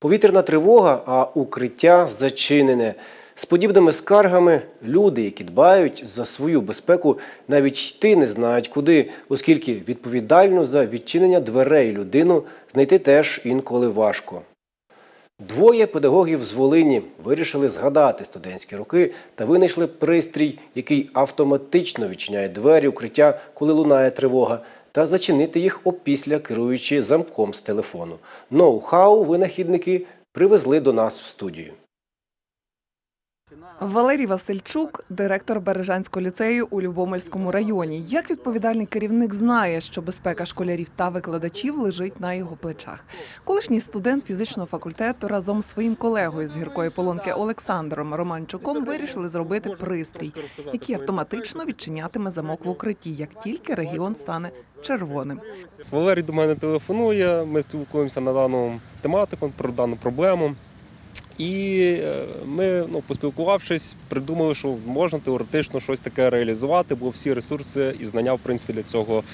Повітряна тривога, а укриття зачинене. З подібними скаргами люди, які дбають за свою безпеку, навіть йти не знають куди, оскільки відповідальну за відчинення дверей людину знайти теж інколи важко. Двоє педагогів з Волині вирішили згадати студентські роки та винайшли пристрій, який автоматично відчиняє двері укриття, коли лунає тривога, та зачинити їх опісля керуючи замком з телефону. Ноу-хау винахідники привезли до нас в студію. Валерій Васильчук, директор Бережанського ліцею у Любомельському районі. Як відповідальний керівник знає, що безпека школярів та викладачів лежить на його плечах. Колишній студент фізичного факультету разом з своїм колегою з гіркої полонки Олександром Романчуком вирішили зробити пристрій, який автоматично відчинятиме замок в укритті, як тільки регіон стане червоним. Валерій до мене телефонує, ми спілкуємося на дану тематику, про дану проблему. І е, ми, ну, поспілкувавшись, придумали, що можна теоретично щось таке реалізувати, бо всі ресурси і знання, в принципі, для цього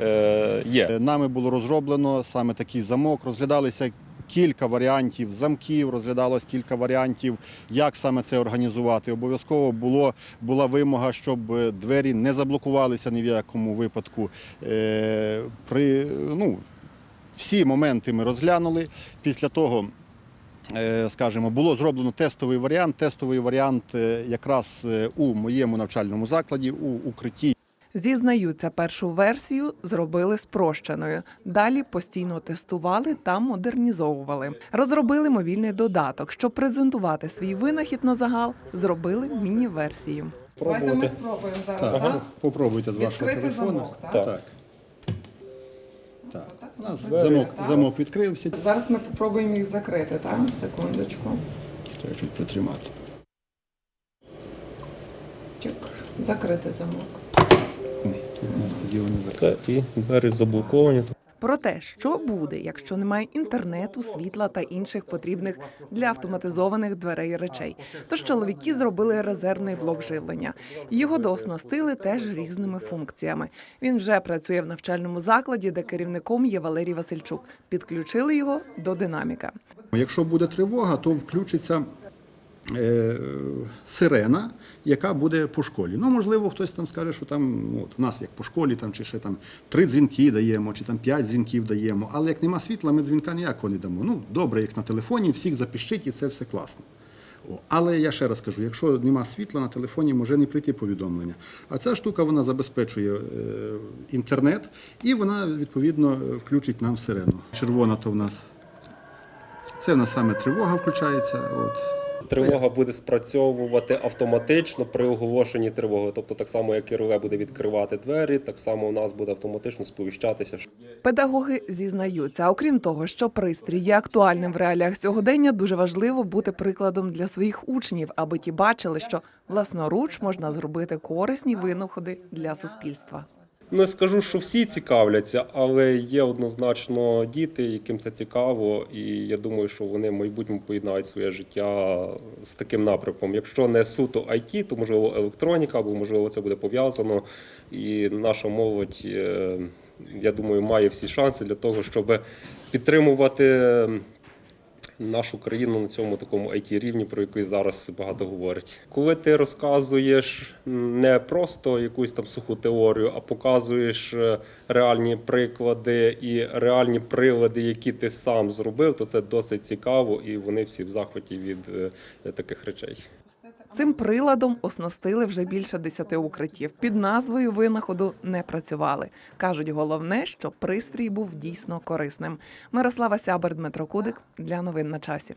е, є. Нами було розроблено саме такий замок. Розглядалися кілька варіантів замків, розглядалось кілька варіантів, як саме це організувати. Обов'язково було, була вимога, щоб е, двері не заблокувалися ні в якому випадку. Е, при, ну, всі моменти ми розглянули. Після того. Е, Скажімо, було зроблено тестовий варіант. Тестовий варіант е, якраз е, у моєму навчальному закладі, у укритті Зізнаються, першу версію зробили спрощеною. Далі постійно тестували та модернізовували. Розробили мобільний додаток. Щоб презентувати свій винахід на загал, зробили міні-версію. Давайте ми спробуємо зараз. Так, так? попробуйте з вашого телефону. замок, так? Так. У нас Двері, замок, так. замок відкрився. Зараз ми спробуємо їх закрити, так? Секундочку. Треба чуть притримати. Чик. Закрити замок. Ні, Тут у нас тоді вони закриті. І двері заблоковані. Про те, що буде, якщо немає інтернету, світла та інших потрібних для автоматизованих дверей речей. Тож чоловіки зробили резервний блок живлення. Його дооснастили теж різними функціями. Він вже працює в навчальному закладі, де керівником є Валерій Васильчук. Підключили його до динаміка. Якщо буде тривога, то включиться сирена, яка буде по школі. Ну, можливо, хтось там скаже, що там от, в нас як по школі, там, чи ще там три дзвінки даємо, чи там п'ять дзвінків даємо. Але як нема світла, ми дзвінка ніякого не дамо. Ну, добре, як на телефоні, всіх запишіть і це все класно. О, але я ще раз кажу, якщо нема світла на телефоні, може не прийти повідомлення. А ця штука вона забезпечує е, інтернет і вона відповідно е, включить нам сирену. Червона то в нас це в нас саме тривога включається. От. Тривога буде спрацьовувати автоматично при оголошенні тривоги. Тобто, так само, як і буде відкривати двері, так само у нас буде автоматично сповіщатися, Педагоги зізнаються, окрім того, що пристрій є актуальним в реаліях сьогодення, дуже важливо бути прикладом для своїх учнів, аби ті бачили, що власноруч можна зробити корисні винаходи для суспільства. Не скажу, що всі цікавляться, але є однозначно діти, яким це цікаво, і я думаю, що вони в майбутньому поєднають своє життя з таким напрямком. Якщо не суто IT, то можливо електроніка, або можливо це буде пов'язано. І наша молодь, е, я думаю, має всі шанси для того, щоб підтримувати. Нашу країну на цьому такому it рівні, про який зараз багато говорять. Коли ти розказуєш не просто якусь там суху теорію, а показуєш е, реальні приклади і реальні прилади, які ти сам зробив, то це досить цікаво, і вони всі в захваті від е, таких речей. Цим приладом оснастили вже більше десяти укриттів. Під назвою винаходу не працювали. кажуть, головне, що пристрій був дійсно корисним. Мирослава Сябер, Дмитро Кудик для новин на часі.